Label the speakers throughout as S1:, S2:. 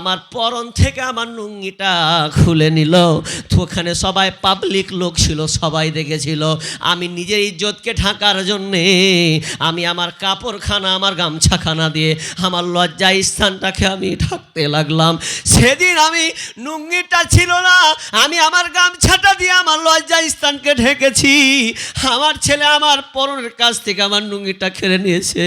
S1: আমার পরন থেকে আমার নুঙ্গিটা খুলে নিল। ওখানে সবাই পাবলিক লোক ছিল, সবাই দেখেছিল। আমি নিজের ইজ্জতকে ঢাকার জন্যে আমি আমার কাপড়খানা, আমার গামছাখানা দিয়ে আমার লজ্জা স্থানটাকে আমি ঢাকতে লাগলাম। সেদিন আমি নুঙ্গিটা ছিল না, আমি আমার গামছাটা দিয়ে আমার লজ্জা স্থানকে ঢেকেছি। আমার ছেলে আমার পরনের কাছ থেকে আমার নুঙ্গিটা খেলে নিয়েছে।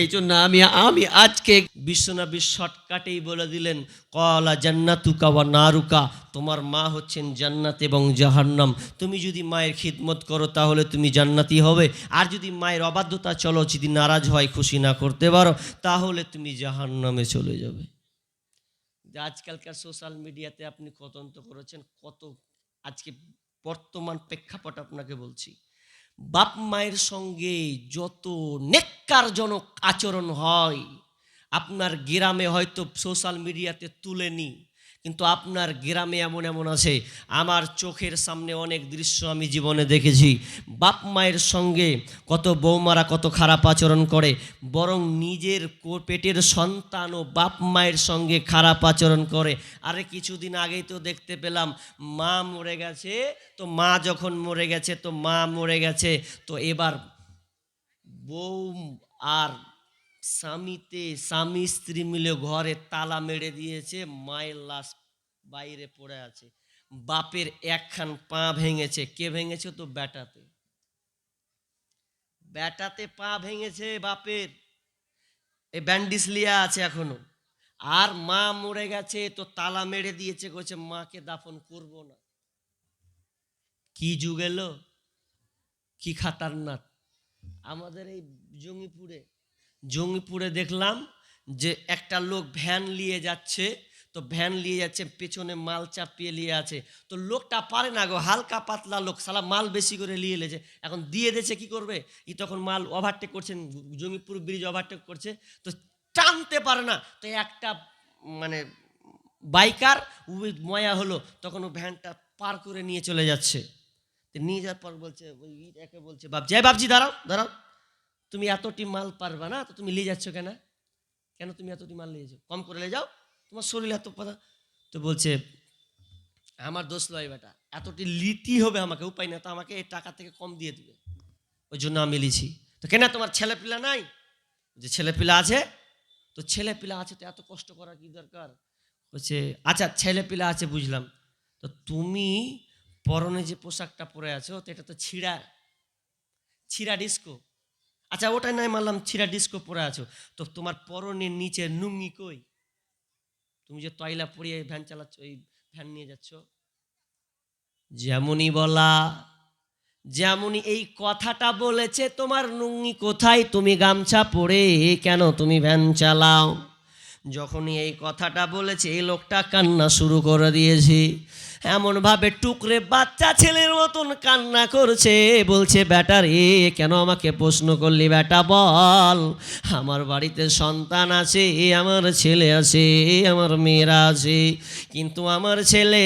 S1: এই জন্য আমি আমি আজকে বিশ্বনবী শর্টকাটেই বলে দিলেন কলা জান্নাতুকা ওয়া নারুকা, তোমার মা হচ্ছেন জান্নাত এবং জাহান্নাম। তুমি যদি মায়ের খিদমত করো, তাহলে তুমি জান্নাতি হবে। আর যদি মায়ের অবাধ্যতা চলো, যদি নারাজ হয়, খুশি না করতে পারো, তাহলে তুমি জাহান্নামে চলে যাবে। আজকালকার সোশ্যাল মিডিয়াতে আপনি কতন্ত করেছেন, কত আজকে বর্তমান প্রেক্ষাপট আপনাকে বলছি। বাপ মায়ের সঙ্গে যত নেককারজনক আচরণ হয় আপনার গ্রামে হয়তো সোশ্যাল মিডিয়াতে তুলেনি, কিন্তু আপনার গ্রামে এমন এমন আছে, আমার চোখের সামনে অনেক দৃশ্য আমি জীবনে দেখেছি। বাপ মায়ের সঙ্গে কত বৌমারা কত খারাপ আচরণ করে, বরং নিজের পেটের সন্তানও বাপ মায়ের সঙ্গে খারাপ আচরণ করে। আরে কিছুদিন আগেই তো দেখতে পেলাম, মা মরে গেছে, তো মা যখন মরে গেছে, তো মা মরে গেছে, তো এবার বউ আর স্বামীতে স্বামী স্ত্রী মিলে ঘরে তালা মেরে দিয়েছে, মায়ের লাশ বাইরে পড়ে আছে। বাপের একখান পা ভেঙেছে। কে ভেঙেছে তো ব্যাটাতে? ব্যাটাতে পা ভেঙেছে বাপের। এই ব্যান্ডিস লিয়া আছে এখনও। আর মা মরে গেছে তো তালা মেরে দিয়েছে, কইছে, মাকে দাফন করব না। কি যুগ এলো? কি খাতারনাক আমাদের এই জঙ্গিপুরে জঙ্গিপুরে দেখলাম যে একটা লোক ভ্যান নিয়ে যাচ্ছে, তো ভ্যান নিয়ে যাচ্ছে, পেছনে মাল চাপিয়ে নিয়ে আছে। তো লোকটা পারে না গো, হালকা পাতলা লোক, সালা মাল বেশি করে নিয়ে এলেছে। এখন দিয়ে দিয়েছে কি করবে? ই তখন মাল ওভারটেক করছেন জঙ্গিপুর ব্রিজ ওভারটেক করছে, তো টানতে পারে না। তো একটা মানে বাইকার উই ময়া হলো, তখন ও ভ্যানটা পার করে নিয়ে চলে যাচ্ছে। নিয়ে যাওয়ার পর বলছে, ওই একে বলছে, বাপ জয় বাপজি, দাঁড়াও দাঁড়াও। তুমি এতটি মাল পারবা না, তো তুমি নিয়ে যাচ্ছ কেন? কেন তুমি এতটি মাল নিয়ে যাও কম করে নিয়ে যাও, তোমার শরীর এত পাতা তো বলছে, আমার দোষ লয় বেটা, এতটি লিতি হবে আমাকে, উপায় না তো আমাকে এই টাকা থেকে কম দিয়ে দিবে। ওই জন্য আমি লিছি। তো কেন তোমার ছেলে পিলা নাই? যে ছেলে পিলা আছে, তো ছেলে পিলা আছে, তো এত কষ্ট করার কি দরকার? বলছে আচ্ছা ছেলে পিলা আছে, বুঝলাম। তো তুমি পরনে যে পোশাকটা পরে আছো, তো এটা তো ছিঁড়া ছিঁড়া ডিস্কো আচ্ছা ওটাই নাই মানলাম ছিঁড়া ডিস্কো পরে আছো। তো তোমার পরনের নিচে নুঙ্গি কই? তুমি যে তয়লা পরিয়ে ভ্যান চালাচ্ছ ওই ভ্যান নিয়ে যাচ্ছ। যেমনই বলা, যেমনই এই কথাটা বলেছে, তোমার নুঙ্গি কোথায়? তুমি গামছা পরে কেন তুমি ভ্যান চালাও? যখনই এই কথাটা বলেছে, এই লোকটা কান্না শুরু করে দিয়েছে। এমনভাবে টুকরে বাচ্চা ছেলের মতন কান্না করছে, বলছে, বেটা রে, কেন আমাকে প্রশ্ন করলি? বেটা, বল। আমার বাড়িতে সন্তান আছে, আমার ছেলে আছে, আমার মেয়েরা আছে। কিন্তু আমার ছেলে,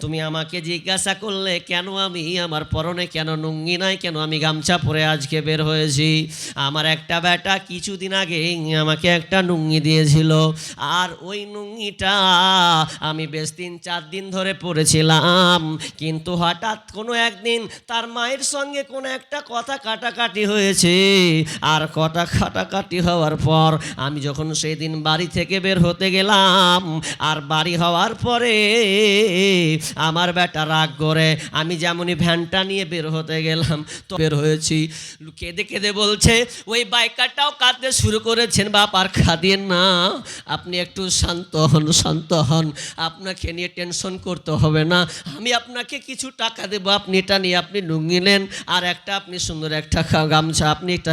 S1: তুমি আমাকে জিজ্ঞাসা করলে, কেন আমি আমার পরনে কেন নুঙ্গি নাই? কেন আমি গামছা পরে আজকে বের হয়েছি? আমার একটা বেটা কিছুদিন আগে আমাকে একটা নুঙ্গি দিয়েছিল। আর ওই নুঙ্গিটা আমি বেশ তিন, চার দিন ধরে পড়েছিলাম। কিন্তু হঠাৎ কোনো একদিন তার মায়ের সঙ্গে কোনো একটা কথা কাটাকাটি হয়েছে। আর কথা কাটাকাটি হওয়ার পর আমি যখন সেই দিন বাড়ি থেকে বের হতে গেলাম, আর বাড়ি হওয়ার পরে আমার বেটা রাগ করে আমি যেমনই ভ্যানটা নিয়ে বের হতে গেলাম, তো বের হয়েছি। কেঁদে কেঁদে বলছে, ওই বাইকারটাও কাঁদতে শুরু করেছেন বাপ, আর খাদিয়েন না। আপনি একটু শান্ত হন শান্ত হন। আপনাকে নিয়ে টেনশন করতে হবে না। আমি আপনাকে কিছু টাকা দেবো, আপনি এটা নিয়ে আপনি লুঙ্গি নেন, আর একটা আপনি সুন্দর একটা গামছা, আপনি একটা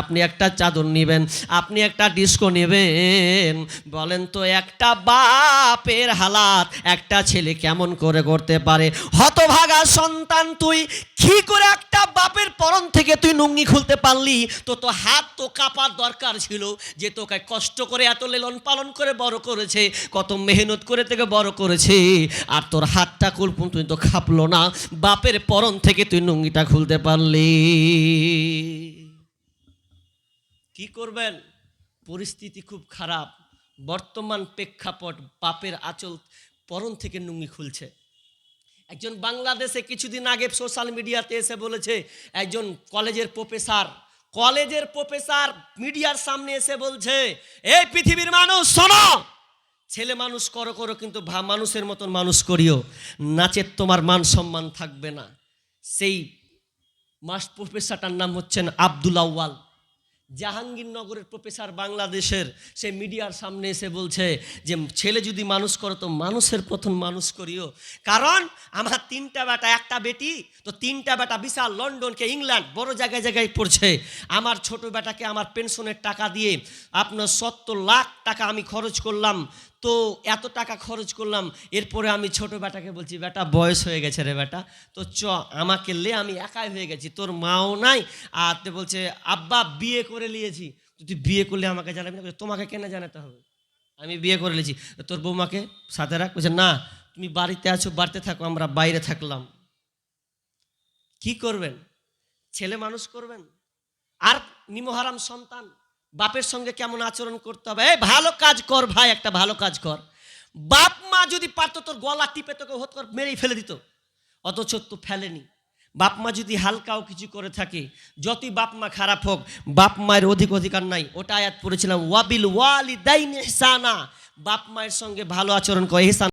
S1: আপনি একটা চাদর নেবেন, আপনি একটা ডিস্কো নেবেন। বলেন তো একটা বাপের হালাত, একটা ছেলে কেমন করে করতে পারে? হতভাগা সন্তান তুই, কি করে একটা বাপের পরন থেকে তুই নুঙ্গি খুলতে পারলি? তো তো হাত তো কাঁপার দরকার ছিল যে তোকে কষ্ট করে এত লেলন পালন করে বড় করেছে, কত মেহনত করে থেকে বড় করেছে। আর তোর হাতটা কুল তো খাপলো না। বাপের পরন থেকে তুই নুঙ্গিটা খুলতে পারলি। কি করবেন? পরিস্থিতি খুব খারাপ। বর্তমান প্রেক্ষাপট বাপের আঁচল পরন থেকে নুঙ্গি খুলছে। একজন বাংলাদেশে কিছুদিন আগে সোশ্যাল মিডিয়াতে এসে বলেছে, একজন কলেজের প্রফেসর কলেজের প্রফেসর মিডিয়ার সামনে এসে বলছে, এই পৃথিবীর মানুষ, শোনো! ছেলে মানুষ করো করো, কিন্তু ভা- মানুষের মতন মানুষ করিও। নাচের তোমার মান সম্মান থাকবে না। সেই মাস প্রফেসরটার নাম হচ্ছেন আব্দুল আউয়াল। জাহাঙ্গীরনগরের প্রফেসর বাংলাদেশের, সে মিডিয়ার সামনে এসে বলছে যে, ছেলে যদি মানুষ করো, তো মানুষের প্রথম মানুষ করিও। কারণ আমার তিনটা বেটা, একটা বেটি, তো তিনটা বেটা বিশাল লন্ডনকে ইংল্যান্ড, বড় জায়গায় জায়গায় পড়ছে। আমার ছোট বেটাকে আমার পেনশনের টাকা দিয়ে আপনার সত্তর লাখ টাকা আমি খরচ করলাম। তো এত টাকা খরচ করলাম, এরপরে আমি ছোট বেটাকে বলছি, বেটা, বয়স হয়ে গেছে রে বেটা, তো চ, আমাকে লে, আমি একাই হয়ে গেছি, তোর মাও নাই। আর তো বলছে, আব্বা, বিয়ে করে নিয়েছি। তুই বিয়ে করলে আমাকে জানাবি না? তোমাকে কেন জানাতে হবে? আমি বিয়ে করে নিয়েছি। তোর বৌমাকে সাথে রাখ, বলছে, না, তুমি বাড়িতে আছো, বাড়িতে থাকো, আমরা বাইরে থাকলাম। কি করবেন? ছেলে মানুষ করবেন? আর নিমহারাম সন্তান? বাপের সঙ্গে কেমন আচরণ করতে হবে? এই, ভালো কাজ কর ভাই, একটা ভালো কাজ কর। বাপ মা যদি পারতো, তোর গলা টিপে তোকে হত কর মেরেই ফেলে দিত। অথচ তো ফেলেনি। বাপ মা যদি হালকাও কিছু করে থাকে, যতই বাপ মা খারাপ হোক, বাপ মায়ের অধিক অধিকার নাই। ওটা আয়াত পড়েছিলাম, ওয়াবিল ওয়ালি দাইন বাপ মায়ের সঙ্গে ভালো আচরণ করে এহসান